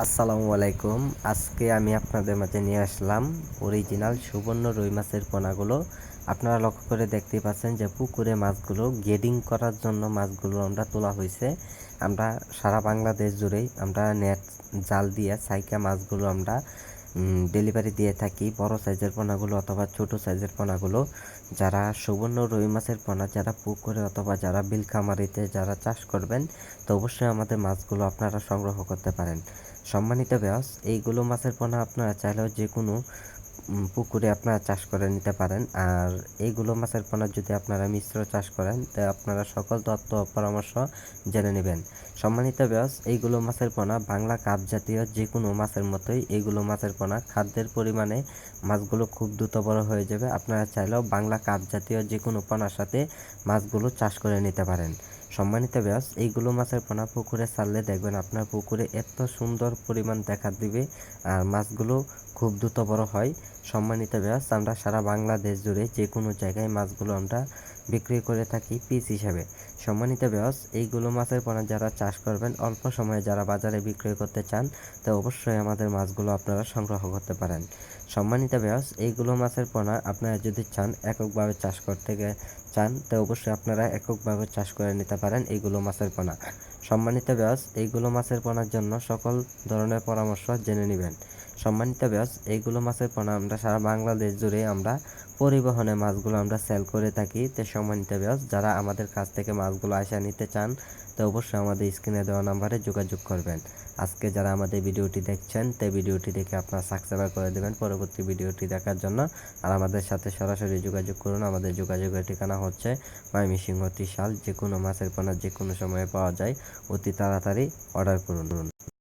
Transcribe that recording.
আসসালামু আলাইকুম। আজকে আমি আপনাদের মাঝে নিয়ে আসলাম অরিজিনাল সুবর্ণ রুই মাছের পোনাগুলো। আপনারা লক্ষ্য করে দেখতে পাচ্ছেন যে পুকুরে মাছগুলো গেডিং করার জন্য মাছগুলো আমরা তোলা হয়েছে। আমরা সারা বাংলাদেশ জুড়েই আমরা নেট জাল দিয়ে সাইকা মাছগুলো আমরা ডেলিভারি দিয়ে থাকি। বড় সাইজের পোনাগুলো অথবা ছোট সাইজের পোনাগুলো। যারা সুবর্ণ রুই মাছের পোনা, যারা পুকুরে অথবা যারা বিলখামারিতে যারা চাষ করবেন, তো অবশ্যই আমাদের মাছগুলো আপনারা সংগ্রহ করতে পারেন। সম্মানিত ব্যাস এইগুলো মাছের পোনা আপনারা চাইলেও যে কোনো পুকুরে আপনারা চাষ করে নিতে পারেন। আর এইগুলো মাছের পোনা যদি আপনারা মিশ্র চাষ করেন, তা আপনারা সকল তথ্য পরামর্শ জেনে নেবেন। সম্মানিত ব্যাস এইগুলো মাছের পোনা বাংলা কাপ জাতীয় যে কোনো মাছের মতোই এইগুলো মাছের পোনা খাদ্যের পরিমাণে মাছগুলো খুব দ্রুত বড় হয়ে যাবে। আপনারা চাইলেও বাংলা কাপ জাতীয় যে কোনো পোনার সাথে মাছগুলো চাষ করে নিতে পারেন। সম্মানিত ব্যাস এইগুলো মাছের পোনা পুকুরে ছাড়লে দেখবেন আপনার পুকুরে এত সুন্দর পরিমাণ দেখা দিবে আর মাছগুলো খুব দ্রুত বড় হয়। সম্মানিত ব্যাস আমরা সারা বাংলাদেশ জুড়ে যে কোনো জায়গায় মাছগুলো আমরা বিক্রি করে থাকি পিস হিসাবে। সম্মানিত ব্যাস এইগুলো মাছের পোনা যারা চাষ করবেন, অল্প সময়ে যারা বাজারে বিক্রয় করতে চান, তো অবশ্যই আমাদের মাছগুলো আপনারা সংগ্রহ করতে পারেন। সম্মানিত ব্যাস এইগুলো মাছের পোনা আপনারা যদি চান, এককভাবে চাষ করতে চান, তো অবশ্যই আপনারা এককভাবে চাষ করে নিতে পারেন এইগুলো মাছের পোনা। সম্মানিত ব্যাস এইগুলো মাছের পোনার জন্য সকল ধরনের পরামর্শ জেনে নেবেন। সম্মানিত ব্যাস এইগুলো মাছের পোনা আমরা সারা বাংলাদেশ জুড়ে আমরা পরিবহনে মাছগুলো আমরা সেল করে থাকি। তো সম্মানিত ব্যাস যারা আমাদের কাছ থেকে মাছগুলো আসা নিতে চান, তো অবশ্যই আমাদের স্ক্রিনে দেওয়া নাম্বারে যোগাযোগ করবেন। আজকে যারা আমাদের ভিডিওটি দেখছেন, তো ভিডিওটি দেখে আপনারা সাবস্ক্রাইব করে দেবেন পরবর্তী ভিডিওটি দেখার জন্য। আর আমাদের সাথে সরাসরি যোগাযোগ করুন, আমাদের যোগাযোগের ঠিকানা হচ্ছে ময়মনসিংহ ত্রিশাল। যে কোনো মাছের পোনা যে কোনো সময়ে পাওয়া যায়, অতি তাড়াতাড়ি অর্ডার করুন।